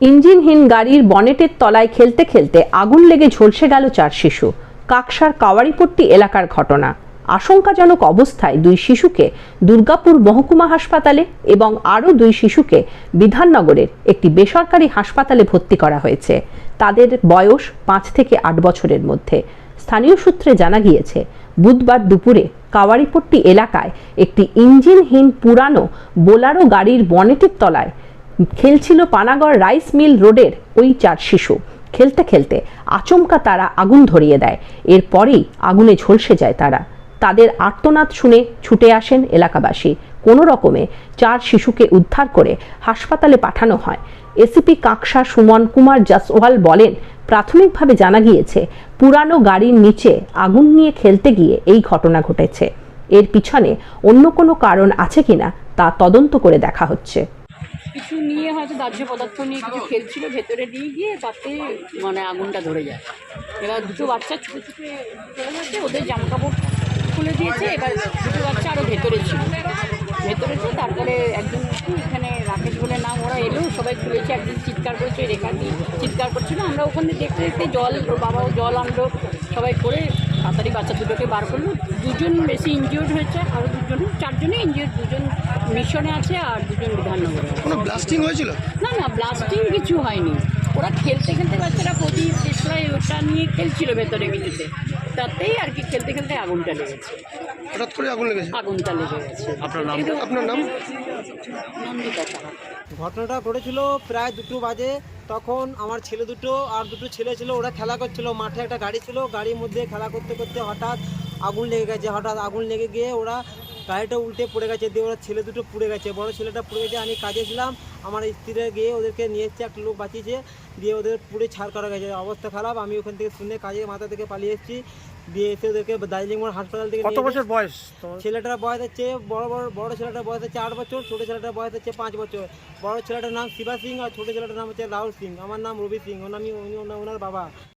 ইঞ্জিনহীন গাড়ির বনেটের তলায় খেলতে খেলতে আগুন লেগে ঝলসে গেল চার শিশু। কাকসার কাওয়ারিপট্টি এলাকার ঘটনা। আশঙ্কাজনক অবস্থায় দুই শিশুকে দুর্গাপুর মহকুমা হাসপাতালে এবং আরও দুই শিশুকে বিধাননগরের একটি বেসরকারি হাসপাতালে ভর্তি করা হয়েছে। তাদের বয়স পাঁচ থেকে আট বছরের মধ্যে। স্থানীয় সূত্রে জানা গিয়েছে, বুধবার দুপুরে কাওয়ারিপট্টি এলাকায় একটি ইঞ্জিনহীন পুরানো বোলারো গাড়ির বনেটের তলায় খেলছিল পানাগড় রাইস মিল রোডের ওই চার শিশু। খেলতে খেলতে আচমকা তারা আগুন ধরিয়ে দেয়। এরপরেই আগুনে ঝলসে যায় তারা। তাদের আর্তনাদ শুনে ছুটে আসেন এলাকাবাসী। কোনো রকমে চার শিশুকে উদ্ধার করে হাসপাতালে পাঠানো হয়। এসিপি কাকসা সুমন কুমার জাসওয়াল বলেন, প্রাথমিকভাবে জানা গিয়েছে, পুরানো গাড়ির নিচে আগুন নিয়ে খেলতে গিয়ে এই ঘটনা ঘটেছে। এর পিছনে অন্য কোনো কারণ আছে কিনা তা তদন্ত করে দেখা হচ্ছে। কিছু নিয়ে হয়তো দাহ্য পদার্থ নিয়ে কিছু খেলছিল, ভেতরে নিয়ে গিয়ে তাতে মানে আগুনটা ধরে যায়। এবার দুটো বাচ্চা ছুটে ছুটে চলে ওদের জামা কাপড় খুলে দিয়েছে, এবার দুটো বাচ্চা আরও ভেতরে ছিল। ভেতরে ছিল, তারপরে একজন এখানে রাকেশ বলে নাম, ওরা এলো, সবাই খুলেছে, একজন চিৎকার করেছে, রেখা দিয়ে চিৎকার করছিল। আমরা ওখানে দেখতে দেখতে জল বাবাও জল আনলো, সবাই করে তাড়াতাড়ি বাচ্চা দুটোকে বার করল। দুজন বেশি ইনজিওর্ড হয়েছে আর দুজন চারজনে ইনজিওর্ড দুজন মিশনে আছে আর দুজন বিধাননগরে কোনো ব্লাস্টিং হয়েছিল? না না ব্লাস্টিং কিছু হয়নি। ওরা খেলতে খেলতে বাচ্চারা প্রতি ওটা নিয়ে খেলছিল ভেতরে কিছুতে তাতেই আর কি খেলতে খেলতে আগুনটা লেগেছে। হঠাৎ করে আগুন লেগেছে? আগুনটা লেগে গেছে। আপনার নাম? আপনার নাম? নন্দিতা সাহা ঘটনাটা ঘটেছিল প্রায় দুটো বাজে। তখন আমার ছেলে দুটো আর দুটো ছেলে ছিল ওরা খেলা করছিল। মাঠে একটা গাড়ি ছিল গাড়ির মধ্যে খেলা করতে করতে হঠাৎ আগুন লেগে গেছে হঠাৎ আগুন লেগে গিয়ে ওরা গাড়িটা উল্টে পড়ে গেছে দিয়ে ওরা ছেলে দুটো পুড়ে গেছে। বড় ছেলেটা পুড়ে গেছে আমি কাজে ছিলাম আমার স্ত্রীরা গিয়ে ওদেরকে নিয়ে এসছে একটা লোক বাঁচিয়েছে দিয়ে ওদের পুড়ে ছাড় করা গেছে। অবস্থা খারাপ আমি ওখান থেকে শুনে কাজে মাথা থেকে পালিয়ে এসেছি দিয়ে এসে ওদেরকে দার্জিলিং মোড় হাসপাতাল থেকে কত বছর বয়স ছেলেটার বয়স হচ্ছে বড় বড় বড় ছেলেটার বয়স হচ্ছে আট বছর ছোট ছেলেটার বয়স হচ্ছে পাঁচ বছর। বড় ছেলেটার নাম শিবা সিং আর ছোট ছেলেটার নাম হচ্ছে রাহুল সিং আমার নাম রবি সিং ওনার- ওনার বাবা।